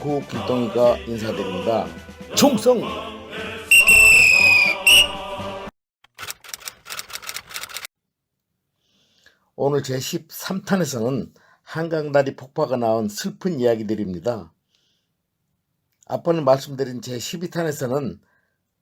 덕후 길동이가 인사드립니다. 충성! 오늘 제 13탄에서는 한강다리 폭파가 나온 슬픈 이야기들입니다. 앞번에 말씀드린 제 12탄에서는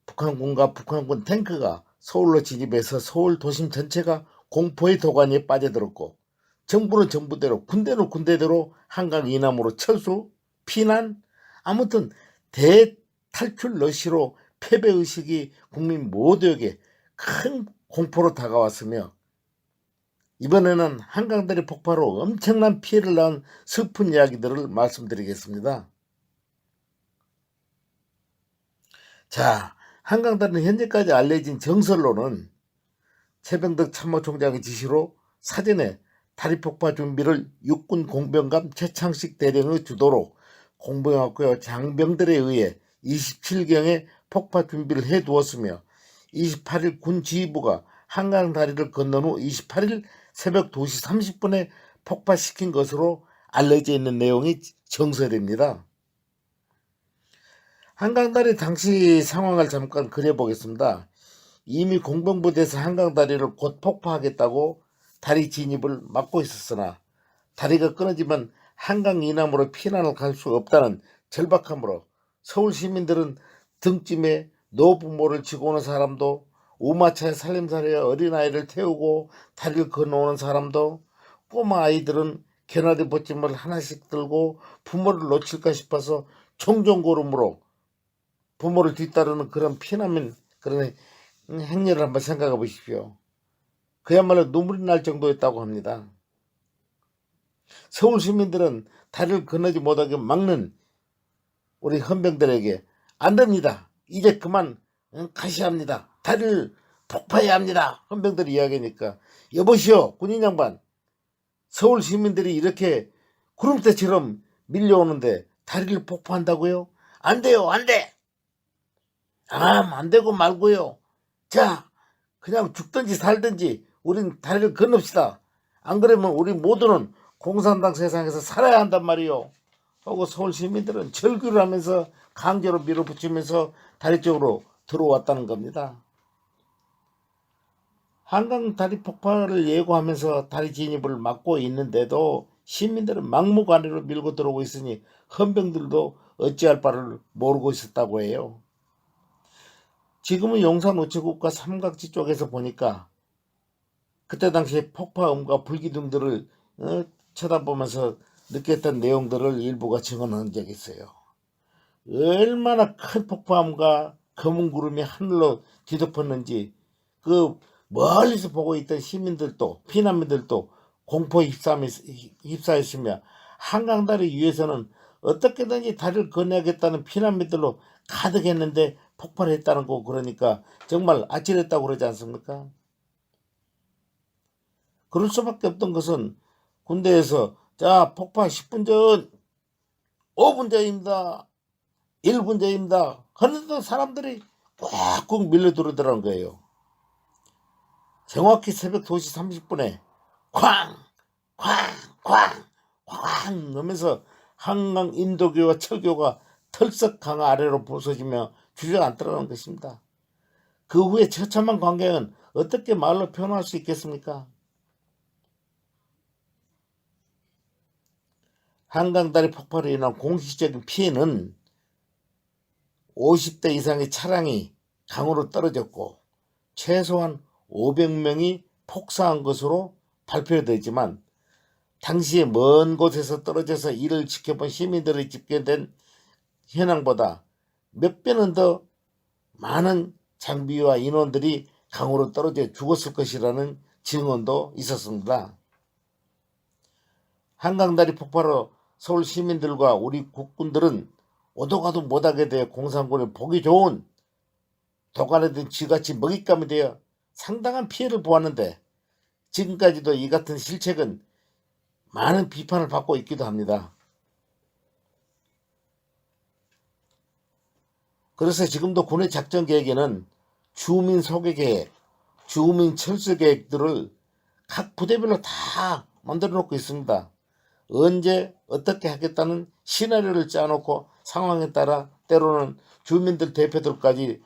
북한군과 북한군 탱크가 서울로 진입해서 서울 도심 전체가 공포의 도가니에 빠져들었고 정부는 정부대로 군대는 군대대로 한강 이남으로 철수, 피난, 아무튼 대탈출 러시로 패배 의식이 국민 모두에게 큰 공포로 다가왔으며 이번에는 한강다리 폭파로 엄청난 피해를 낳은 슬픈 이야기들을 말씀드리겠습니다. 자, 한강다리는 현재까지 알려진 정설로는 최병덕 참모총장의 지시로 사전에 다리 폭파 준비를 육군 공병감 최창식 대령의 주도로 공병학교 장병들에 의해 27경에 폭파 준비를 해두었으며 28일 군 지휘부가 한강 다리를 건넌 후 28일 새벽 2시 30분에 폭파시킨 것으로 알려져 있는 내용이 정설입니다. 한강다리 당시 상황을 잠깐 그려보겠습니다. 이미 공병부대에서 한강다리를 곧 폭파하겠다고 다리 진입을 막고 있었으나 다리가 끊어지면 한강 이남으로 피난을 갈 수 없다는 절박함으로 서울 시민들은 등짐에 노부모를 지고 오는 사람도 우마차에 살림살이에 어린아이를 태우고 다리를 건너오는 사람도 꼬마 아이들은 개나리 보찜을 하나씩 들고 부모를 놓칠까 싶어서 종종고름으로 부모를 뒤따르는 그런 피난민 그런 행렬을 한번 생각해 보십시오. 그야말로 눈물이 날 정도였다고 합니다. 서울 시민들은 다리를 건너지 못하게 막는 우리 헌병들에게 안 됩니다. 이제 그만 가셔야 합니다. 다리를 폭파해야 합니다. 헌병들이 이야기하니까 여보시오 군인 양반 서울 시민들이 이렇게 구름대처럼 밀려오는데 다리를 폭파한다고요? 안 돼요 안 돼. 아, 안 되고 말고요. 자, 그냥 죽든지 살든지 우린 다리를 건넙시다. 안 그러면 우리 모두는 공산당 세상에서 살아야 한단 말이요. 하고 서울 시민들은 절규를 하면서 강제로 밀어붙이면서 다리 쪽으로 들어왔다는 겁니다. 한강 다리 폭발을 예고하면서 다리 진입을 막고 있는데도 시민들은 막무가내로 밀고 들어오고 있으니 헌병들도 어찌할 바를 모르고 있었다고 해요. 지금은 용산 우체국과 삼각지 쪽에서 보니까 그때 당시에 폭파음과 불기둥들을 어, 쳐다보면서 느꼈던 내용들을 일부가 증언한 적이 있어요. 얼마나 큰 폭파음과 검은 구름이 하늘로 뒤덮었는지 그 멀리서 보고 있던 시민들도 피난민들도 공포에 휩싸였으며 한강다리 위에서는 어떻게든지 다리를 건너야겠다는 피난민들로 가득했는데 폭발했다는 거 그러니까 정말 아찔했다고 그러지 않습니까? 그럴 수밖에 없던 것은 군대에서 자 폭파 10분 전 5분 전입니다. 1분 전입니다. 하는데 사람들이 꽉꽉 밀려 들어오더라는 거예요. 정확히 새벽 2시 30분에 쾅! 쾅! 쾅! 쾅! 하면서 한강 인도교와 철교가 털썩 강화 아래로 부서지며 주저앉더라는 것입니다. 그 후에 처참한 광경은 어떻게 말로 표현할 수 있겠습니까? 한강다리 폭발로 인한 공식적인 피해는 50대 이상의 차량이 강으로 떨어졌고 최소한 500명이 폭사한 것으로 발표되지만 당시에 먼 곳에서 떨어져서 이를 지켜본 시민들의 집계된 현황보다 몇 배는 더 많은 장비와 인원들이 강으로 떨어져 죽었을 것이라는 증언도 있었습니다. 한강다리 폭발로 서울 시민들과 우리 국군들은 오도 가도 못하게 되어 공산군의 보기 좋은 도관에 든 쥐같이 먹잇감이 되어 상당한 피해를 보았는데 지금까지도 이 같은 실책은 많은 비판을 받고 있기도 합니다. 그래서 지금도 군의 작전 계획에는 주민 소개 계획, 주민 철수 계획들을 각 부대별로 다 만들어 놓고 있습니다. 언제 어떻게 하겠다는 시나리오를 짜놓고 상황에 따라 때로는 주민들 대표들까지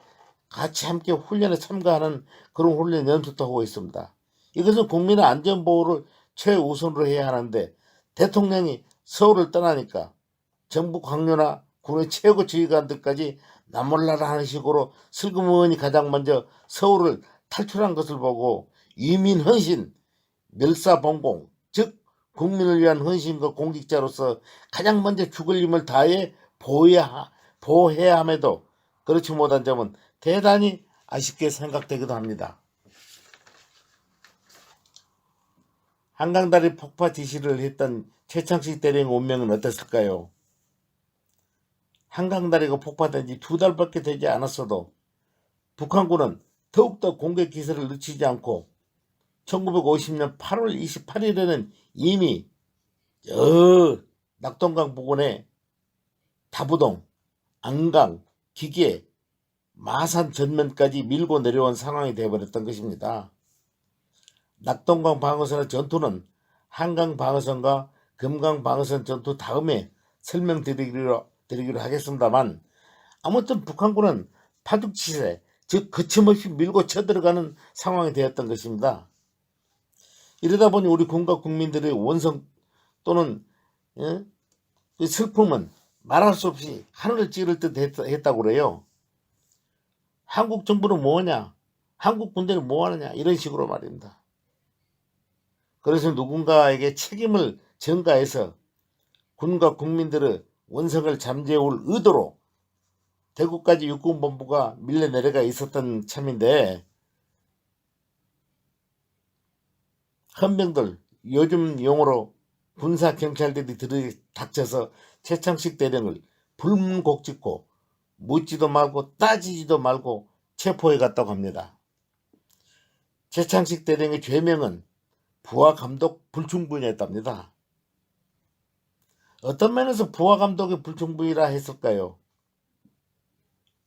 같이 함께 훈련에 참가하는 그런 훈련 연습도 하고 있습니다. 이것은 국민의 안전보호를 최우선으로 해야 하는데 대통령이 서울을 떠나니까 정부 관료나 군의 최고 지휘관들까지 나몰라라 하는 식으로 슬그머니 가장 먼저 서울을 탈출한 것을 보고 유민 헌신, 멸사봉공, 즉 국민을 위한 헌신과 공직자로서 가장 먼저 죽을 힘을 다해 보호해야, 보호해야 함에도 그렇지 못한 점은 대단히 아쉽게 생각되기도 합니다. 한강다리 폭파 지시를 했던 최창식 대령 운명은 어땠을까요? 한강다리가 폭파된 지 두 달밖에 되지 않았어도 북한군은 더욱더 공격 기세를 늦추지 않고 1950년 8월 28일에는 이미 저 낙동강 부근에 다부동, 안강, 기계, 마산 전면까지 밀고 내려온 상황이 되어버렸던 것입니다. 낙동강 방어선의 전투는 한강 방어선과 금강 방어선 전투 다음에 설명드리기로 드리기로 하겠습니다만 아무튼 북한군은 파죽치세 즉 거침없이 밀고 쳐들어가는 상황이 되었던 것입니다. 이러다 보니 우리 군과 국민들의 원성 또는 예? 그 슬픔은 말할 수 없이 하늘을 찌를 듯 했, 했다 고 그래요. 한국 정부는 뭐하냐? 한국 군대는 뭐하느냐? 이런 식으로 말입니다. 그래서 누군가에게 책임을 전가해서 군과 국민들의 원성을 잠재울 의도로 대구까지 육군본부가 밀려 내려가 있었던 참인데 헌병들 요즘 용어로 군사 경찰들이 들이 닥쳐서 최창식 대령을 불문곡 짓고 묻지도 말고 따지지도 말고 체포해 갔다고 합니다. 최창식 대령의 죄명은 부하 감독 불충분이었답니다. 어떤 면에서 부하 감독의 불충분이라 했을까요?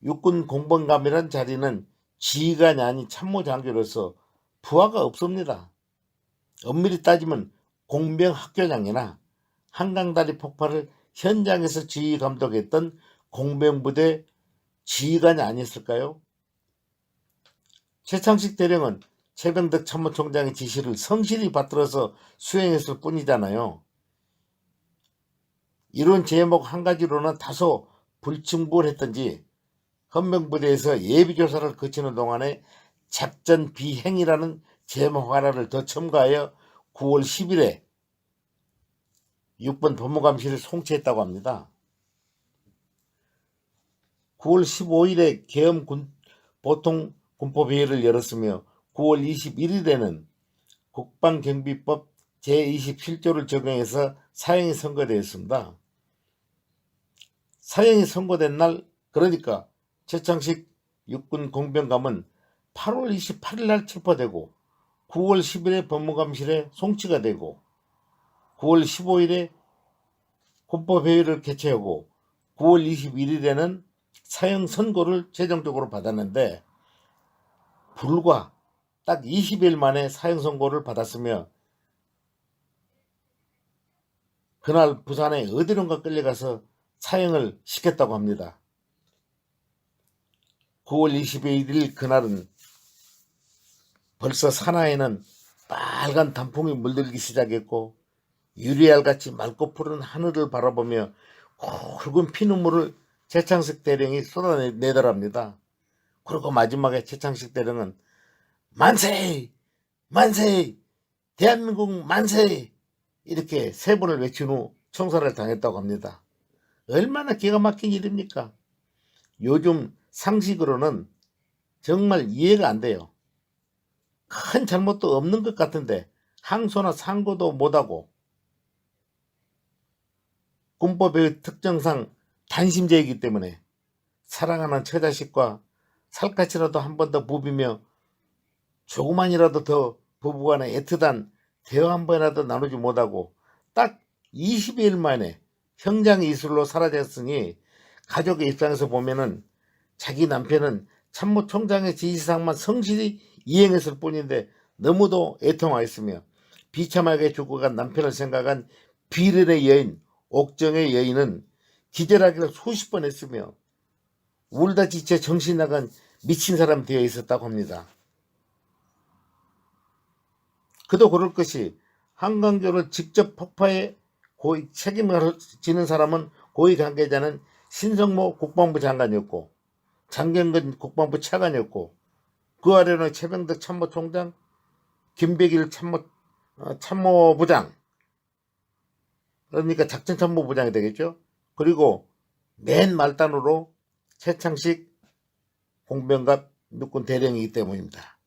육군 공범감이란 자리는 지휘관이 아닌 참모장교로서 부하가 없습니다. 엄밀히 따지면 공병학교장이나 한강다리 폭발을 현장에서 지휘 감독했던 공병부대 지휘관이 아니었을까요? 최창식 대령은 최병덕 참모총장의 지시를 성실히 받들어서 수행했을 뿐이잖아요. 이런 제목 한 가지로는 다소 불충분했던지 헌병부대에서 예비조사를 거치는 동안에 작전 비행이라는 제목 하나를 더 첨가하여 9월 10일에 6번 법무감시를 송치했다고 합니다. 9월 15일에 계엄 군, 보통 군법회의를 열었으며 9월 21일에는 국방경비법 제27조를 적용해서 사형이 선고되었습니다. 사형이 선고된 날 그러니까 최창식 육군 공병감은 8월 28일 날 체포되고 9월 10일에 법무감실에 송치가 되고 9월 15일에 헌법회의를 개최하고 9월 21일에는 사형 선고를 최종적으로 받았는데 불과 딱 20일 만에 사형 선고를 받았으며 그날 부산에 어디론가 끌려가서 사형을 시켰다고 합니다. 9월 22일 그날은 벌써 산하에는 빨간 단풍이 물들기 시작했고 유리알같이 맑고 푸른 하늘을 바라보며 굵은 피눈물을 최창식 대령이 쏟아내더랍니다. 그리고 마지막에 최창식 대령은 만세! 만세! 대한민국 만세! 이렇게 세 번을 외친 후 총살을 당했다고 합니다. 얼마나 기가 막힌 일입니까? 요즘 상식으로는 정말 이해가 안 돼요. 큰 잘못도 없는 것 같은데 항소나 상고도 못하고 군법의 특정상 단심제이기 때문에 사랑하는 처자식과 살갗이라도 한 번 더 부비며 조금만이라도 더 부부간의 애틋한 대화 한 번이라도 나누지 못하고 딱 20일 만에 형장 이술로 사라졌으니 가족의 입장에서 보면은 자기 남편은 참모 총장의 지시사항만 성실히 이행했을 뿐인데 너무도 애통하였으며 비참하게 죽어간 남편을 생각한 비련의 여인 옥정의 여인은 기절하기를 수십 번 했으며 울다 지쳐 정신 나간 미친 사람 되어 있었다고 합니다. 그도 그럴 것이 한강교를 직접 폭파해 고위 책임을 지는 사람은 고위 관계자는 신성모 국방부 장관이었고 장경근 국방부 차관이었고 그 아래는 최병덕 참모총장, 김백일 참모 어, 참모부장 그러니까 작전참모부장이 되겠죠. 그리고 맨 말단으로 최창식 공병갑 육군 대령이기 때문입니다.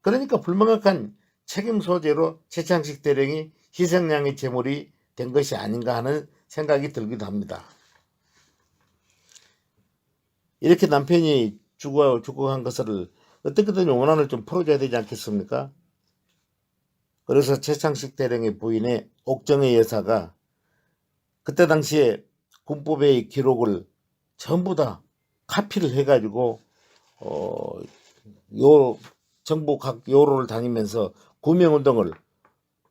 그러니까 불명확한 책임 소재로 최창식 대령이 희생양의 제물이 된 것이 아닌가 하는 생각이 들기도 합니다. 이렇게 남편이 죽어 죽어간 것을 어떻게든 원한을 좀 풀어줘야 되지 않겠습니까? 그래서 최창식 대령의 부인의 옥정의 여사가 그때 당시에 군법의 기록을 전부 다 카피를 해가지고 어, 요 정부 각 요로를 다니면서 구명운동을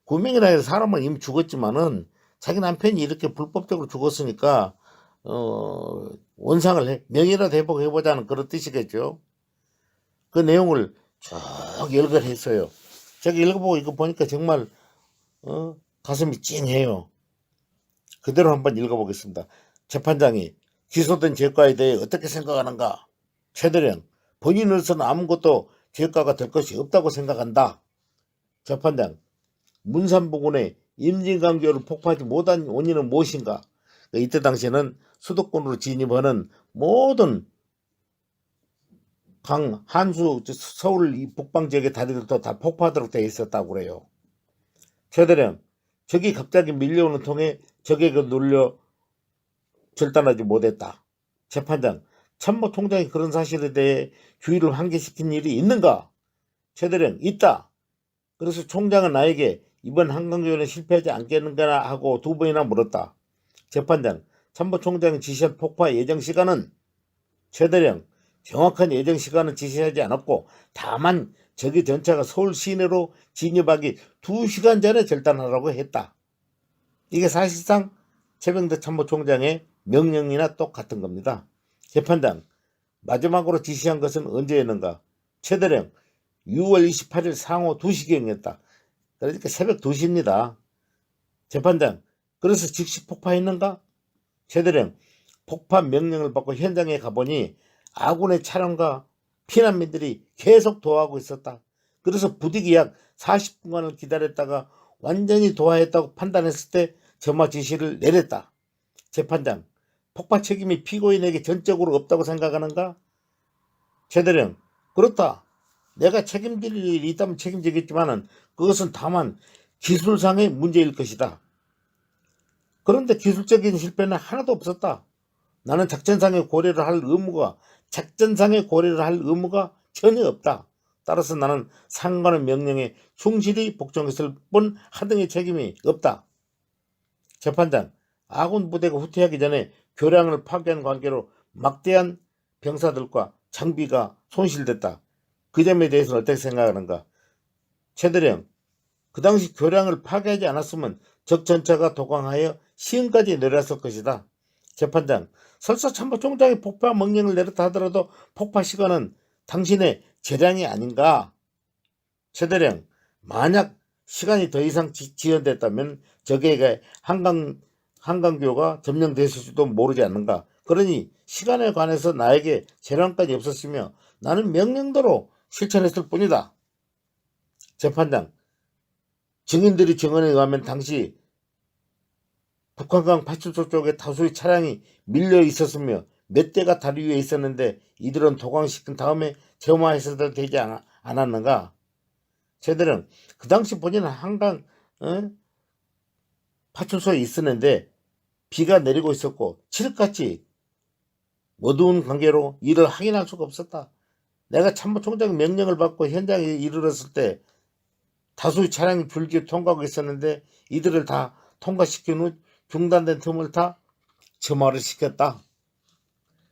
구명이라 해서 사람은 이미 죽었지만은 자기 남편이 이렇게 불법적으로 죽었으니까 어, 원상을 해, 명예라도 회복해보자는 그런 뜻이겠죠. 그 내용을 쭉 열거했어요. 제가 읽어보고 이거 보니까 정말 어, 가슴이 찡해요. 그대로 한번 읽어보겠습니다. 재판장이 기소된 죄과에 대해 어떻게 생각하는가? 최대령 본인으로서는 아무것도 죄과가 될 것이 없다고 생각한다. 재판장 문산부군의 임진강교를 폭파하지 못한 원인은 무엇인가? 이때 당시에는 수도권으로 진입하는 모든 강, 한수, 서울 이 북방 지역의 다리들도 다 폭파하도록 되어 있었다고 그래요. 최대령, 적이 갑자기 밀려오는 통에 적에게 눌려 절단하지 못했다. 재판장, 참모 통장이 그런 사실에 대해 주의를 환기시킨 일이 있는가? 최대령, 있다. 그래서 총장은 나에게 이번 한강교회는 실패하지 않겠는가 하고 두 번이나 물었다. 재판장, 참모 총장이 지시한 폭파 예정 시간은 최대령 정확한 예정 시간은 지시하지 않았고 다만 적의 전차가 서울 시내로 진입하기 2시간 전에 절단하라고 했다. 이게 사실상 최병대 참모총장의 명령이나 똑같은 겁니다. 재판장, 마지막으로 지시한 것은 언제였는가? 최대령, 6월 28일 상호 2시경이었다. 그러니까 새벽 2시입니다. 재판장, 그래서 즉시 폭파했는가? 최대령, 폭파 명령을 받고 현장에 가보니 아군의 차량과 피난민들이 계속 도하고 있었다. 그래서 부득이 약 40분간을 기다렸다가 완전히 도하했다고 판단했을 때 점화 지시를 내렸다. 재판장, 폭파 책임이 피고인에게 전적으로 없다고 생각하는가? 최대령, 그렇다. 내가 책임질 일이 있다면 책임지겠지만은 그것은 다만 기술상의 문제일 것이다. 그런데 기술적인 실패는 하나도 없었다. 나는 작전상의 고려를 할 의무가 작전상의 고려를 할 의무가 전혀 없다. 따라서 나는 상관의 명령에 충실히 복종했을 뿐 하등의 책임이 없다. 재판장, 아군 부대가 후퇴하기 전에 교량을 파괴한 관계로 막대한 병사들과 장비가 손실됐다. 그 점에 대해서는 어떻게 생각하는가? 최대령, 그 당시 교량을 파괴하지 않았으면 적 전차가 도광하여 시흥까지 내려왔을 것이다. 재판장, 설사 참모 총장이 폭파 명령을 내렸다 하더라도 폭파 시간은 당신의 재량이 아닌가? 최대령, 만약 시간이 더 이상 지, 지연됐다면 적에게 한강, 한강교가 점령됐을지도 모르지 않는가? 그러니 시간에 관해서 나에게 재량까지 없었으며 나는 명령대로 실천했을 뿐이다. 재판장, 증인들이 증언에 의하면 당시 북한강 파출소 쪽에 다수의 차량이 밀려 있었으며 몇 대가 다리 위에 있었는데 이들은 도광시킨 다음에 점화해서도 되지 않, 않았는가? 저들은 그 당시 본인은 한강 어? 파출소에 있었는데 비가 내리고 있었고 칠흑같이 어두운 관계로 일을 확인할 수가 없었다. 내가 참모총장 명령을 받고 현장에 이르렀을 때 다수의 차량이 줄기에 통과하고 있었는데 이들을 다 통과시킨 후 중단된 틈을 타 점화를 시켰다.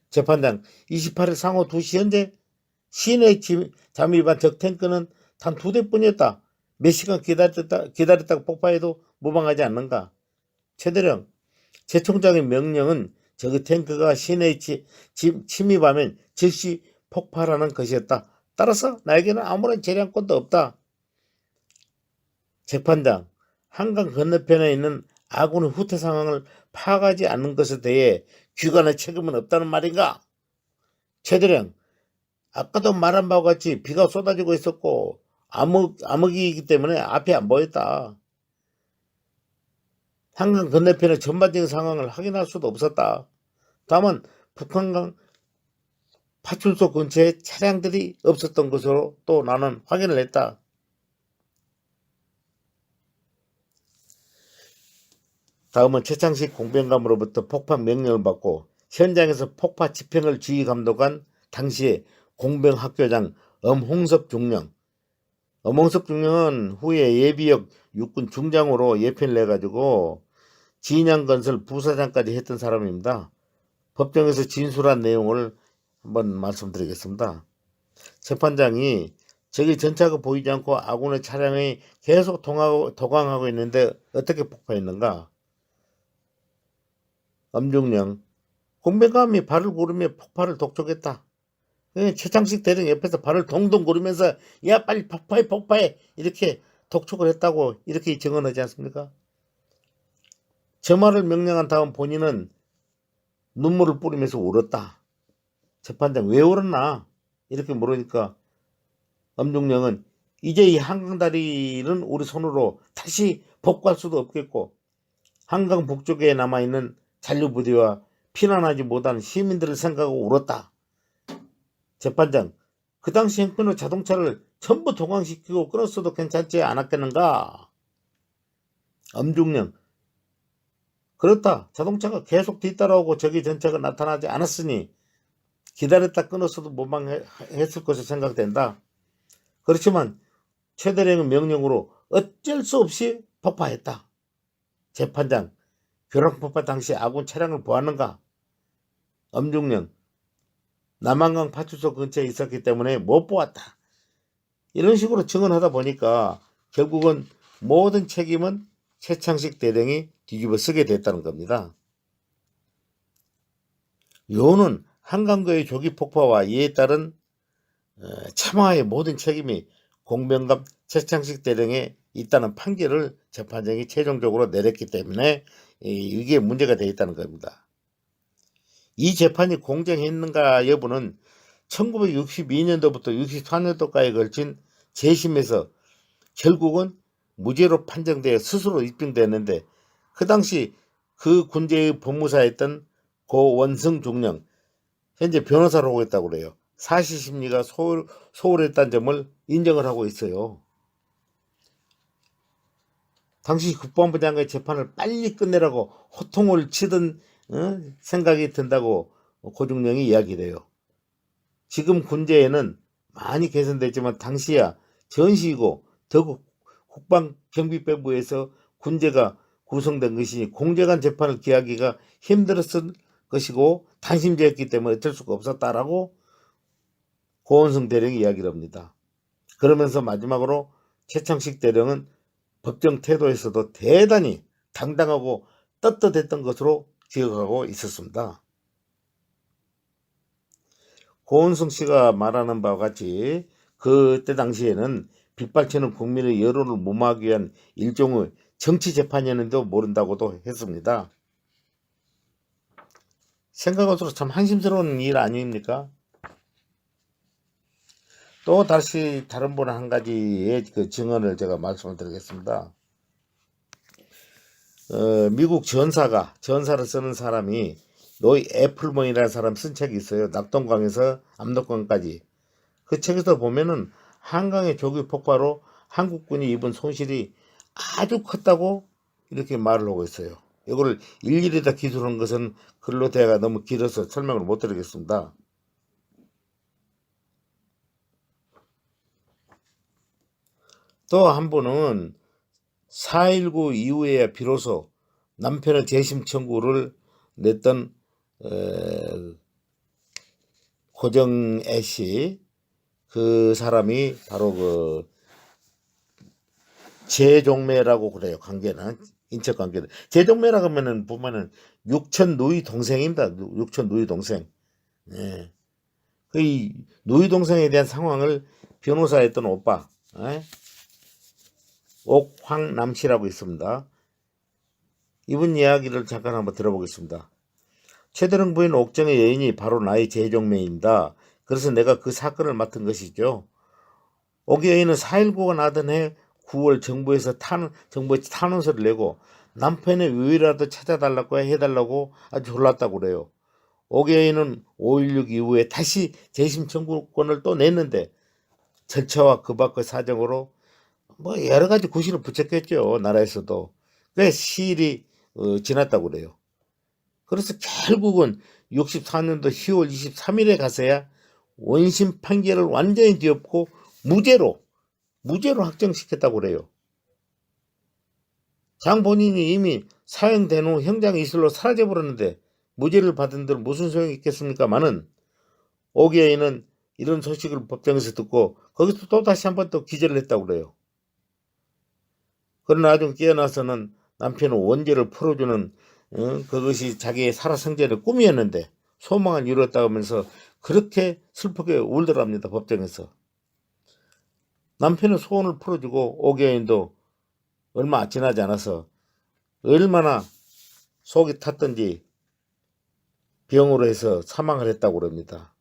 재판장 28일 상호 2시 현재 시내 잠입한 적 탱크는 단 두 대뿐이었다. 몇 시간 기다렸다, 기다렸다가 폭파해도 무방하지 않는가. 최대령 제 총장의 명령은 저그 탱크가 시내에 치, 침- 침입하면 즉시 폭발하는 것이었다. 따라서 나에게는 아무런 재량권도 없다. 재판장, 한강 건너편에 있는 아군의 후퇴 상황을 파악하지 않는 것에 대해 귀관의 책임은 없다는 말인가? 최대령, 아까도 말한 바와 같이 비가 쏟아지고 있었고 암흑, 암흑이기 때문에 앞이 안 보였다. 한강 건너편의 전반적인 상황을 확인할 수도 없었다. 다만 북한강 파출소 근처에 차량들이 없었던 것으로 또 나는 확인을 했다. 다음은 최창식 공병감으로부터 폭파 명령을 받고 현장에서 폭파 집행을 지휘 감독한 당시의 공병학교장 엄홍섭 중령. 엄홍섭 중령은 후에 예비역 육군 중장으로 예편을 해가지고 진양건설 부사장까지 했던 사람입니다. 법정에서 진술한 내용을 한번 말씀드리겠습니다. 재판장이 적이 전차가 보이지 않고 아군의 차량이 계속 통하고, 도강하고 있는데 어떻게 폭파했는가? 엄중령 공백감이 발을 구르며 폭발을 독촉했다. 예, 최창식 대령 옆에서 발을 동동 구르면서 야 빨리 폭파해 폭파해 이렇게 독촉을 했다고 이렇게 증언하지 않습니까? 저 말을 명령한 다음 본인은 눈물을 뿌리면서 울었다. 재판장 왜 울었나? 이렇게 물으니까 엄중령은 이제 이 한강다리는 우리 손으로 다시 복구할 수도 없겠고 한강 북쪽에 남아있는 잔류부대와 피난하지 못한 시민들을 생각하고 울었다. 재판장, 그 당시 형편으로 자동차를 전부 도강시키고 끊었어도 괜찮지 않았겠는가? 엄중령, 그렇다. 자동차가 계속 뒤따라오고 적의 전차가 나타나지 않았으니 기다렸다 끊었어도 무방했을 것으로 생각된다. 그렇지만 최대령의 명령으로 어쩔 수 없이 폭파했다. 재판장, 벼락 폭파 당시 아군 차량을 보았는가? 엄중령, 남한강 파출소 근처에 있었기 때문에 못 보았다. 이런 식으로 증언하다 보니까 결국은 모든 책임은 최창식 대령이 뒤집어 쓰게 됐다는 겁니다. 요는 한강도의 조기 폭파와 이에 따른 어, 참화의 모든 책임이 공병감 최창식 대령에 있다는 판결을 재판장이 최종적으로 내렸기 때문에 이- 이게 문제가 되어 있다는 겁니다. 이 재판이 공정했는가 여부는 1962년도부터 64년도까지 걸친 재심에서 결국은 무죄로 판정되어 스스로 입증됐는데 그 당시 그 군제의 법무사였던 고원성 중령 현재 변호사로 하고 있다고 그래요. 사실 심리가 소홀, 소홀했다는 점을 인정을 하고 있어요. 당시 국방부 장관의 재판을 빨리 끝내라고 호통을 치던 어? 생각이 든다고 고중령이 이야기해요. 지금 군제에는 많이 개선됐지만 당시야 전시이고 더욱 국방경비본부에서 군제가 구성된 것이니 공정한 재판을 기하기가 힘들었을 것이고 단심제였기 때문에 어쩔 수가 없었다라고 고원성 대령이 이야기를 합니다. 그러면서 마지막으로 최창식 대령은 법정 태도에서도 대단히 당당하고 떳떳했던 것으로 기억하고 있었습니다. 고은성 씨가 말하는 바와 같이 그때 당시에는 빗발치는 국민의 여론을 무마하기 위한 일종의 정치 재판이었는데도 모른다고도 했습니다. 생각할수록 참 한심스러운 일 아닙니까? 또 다시 다른 분 한 가지의 그 증언을 제가 말씀을 드리겠습니다. 어, 미국 전사가 전사를 쓰는 사람이 노이 애플먼이라는 사람 쓴 책이 있어요. 낙동강에서 압록강까지. 그 책에서 보면은 한강의 조기 폭파로 한국군이 입은 손실이 아주 컸다고 이렇게 말을 하고 있어요. 이거를 일일이 다 기술한 것은 글로 대화가 너무 길어서 설명을 못 드리겠습니다. 또한 분은 4.19 이후에야 비로소 남편의 재심 청구를 냈던 어, 고정애 씨, 그 사람이 바로 그 재종매라고 그래요. 관계는 인척 관계들. 제동매라고 하면은 보면은 육천 누이 동생입니다. 육천 누이 동생. 예. 그 이 누이 동생에 대한 상황을 변호사였던 오빠, 예? 옥황남 씨라고 있습니다. 이분 이야기를 잠깐 한번 들어보겠습니다. 최대령 부인 옥정의 여인이 바로 나의 재종매입니다. 그래서 내가 그 사건을 맡은 것이죠. 옥 여인은 4.19가 나던 해 9월 정부에서 탄, 정부에 탄원서를 내고 남편의 위라도 찾아달라고 해달라고 아주 졸랐다고 그래요. 옥 여인은 5.16 이후에 다시 재심 청구권을 또 냈는데 절차와 그 밖의 사정으로 뭐 여러 가지 구실을 붙였겠죠. 나라에서도. 그래 시일이 어, 지났다고 그래요. 그래서 결국은 64년도 10월 23일에 가서야 원심 판결을 완전히 뒤엎고 무죄로 무죄로 확정시켰다고 그래요. 장 본인이 이미 사형된 후 형장 이슬로 사라져 버렸는데 무죄를 받은 들 무슨 소용이 있겠습니까? 많은 오기에는 이런 소식을 법정에서 듣고 거기서 또 다시 한 번 또 기절을 했다고 그래요. 그러나 나중 깨어나서는 남편은 원죄를 풀어주는 어, 그것이 자기의 살아생전의 꿈이었는데 소망을 이루었다고 하면서 그렇게 슬프게 울더랍니다 법정에서 남편의 소원을 풀어주고 오기여인도 얼마 지나지 않아서 얼마나 속이 탔던지 병으로 해서 사망을 했다고 그럽니다.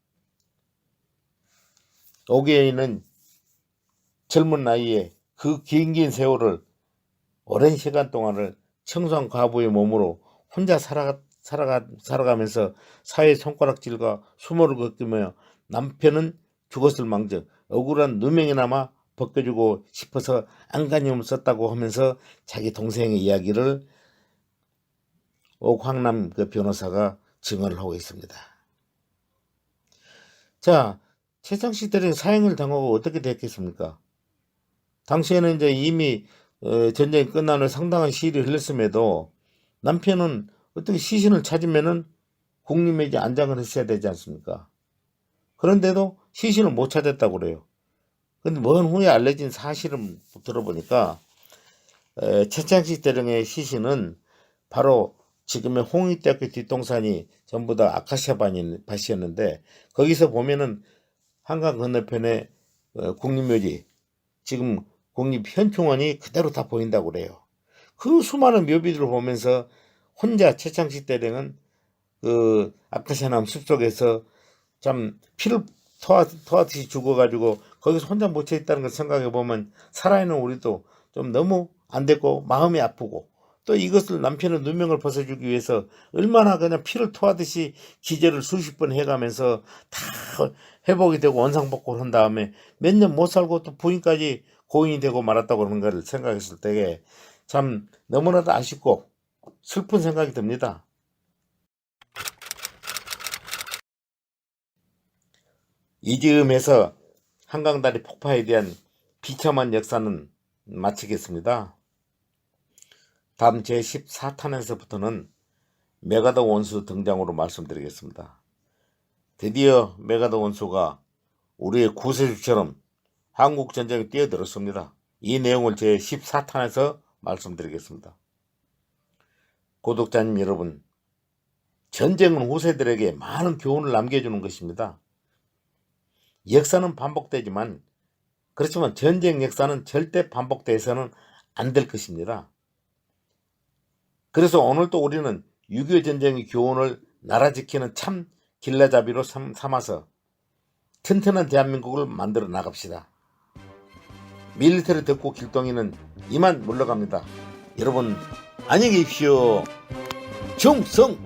오기여인은 젊은 나이에 그 긴 긴 세월을 오랜 시간 동안을 청소한 과부의 몸으로 혼자 살아가, 살아가, 살아가면서 사회 손가락질과 수모를 겪으며 남편은 죽었을 망정 억울한 누명이나마 벗겨주고 싶어서 안간힘을 썼다고 하면서 자기 동생의 이야기를 옥황남 그 변호사가 증언을 하고 있습니다. 자, 최상식 대령 사형을 당하고 어떻게 됐겠습니까? 당시에는 이제 이미 어, 전쟁이 끝난 후 상당한 시일이 흘렀음에도 남편은 어떻게 시신을 찾으면은 국림에게 안장을 했어야 되지 않습니까? 그런데도 시신을 못 찾았다고 그래요. 근데 먼 후에 알려진 사실을 들어보니까 에, 최창식 대령의 시신은 바로 지금의 홍익대학교 뒷동산이 전부 다 아카시아 밭이- 밭이었는데 거기서 보면은 한강 건너편에 어, 국립묘지 지금 국립현충원이 그대로 다 보인다고 그래요. 그 수많은 묘비들을 보면서 혼자 최창식 대령은 그 아카시아나무 숲속에서 참 피를 토하, 토하듯이 죽어가지고 거기서 혼자 묻혀 있다는 걸 생각해 보면 살아있는 우리도 좀 너무 안 됐고 마음이 아프고 또 이것을 남편의 누명을 벗어주기 위해서 얼마나 그냥 피를 토하듯이 기절을 수십 번 해가면서 다 회복이 되고 원상복구를 한 다음에 몇 년 못 살고 또 부인까지 고인이 되고 말았다고 하는 걸 생각했을 때에 참 너무나도 아쉽고 슬픈 생각이 듭니다. 이즈음에서 한강다리 폭파에 대한 비참한 역사는 마치겠습니다. 다음 제14탄에서부터는 메가더 원수 등장으로 말씀드리겠습니다. 드디어 메가더 원수가 우리의 구세주처럼 한국 전쟁에 뛰어들었습니다. 이 내용을 제14탄에서 말씀드리겠습니다. 구독자님 여러분, 전쟁은 후세들에게 많은 교훈을 남겨주는 것입니다. 역사는 반복되지만 그렇지만 전쟁 역사는 절대 반복돼서는 안 될 것입니다. 그래서 오늘도 우리는 6.25 전쟁의 교훈을 나라 지키는 참 길라잡이로 삼- 삼아서 튼튼한 대한민국을 만들어 나갑시다. 밀리테를 듣고 길동이는 이만 물러갑니다. 여러분 안녕히 계십시오. 충성!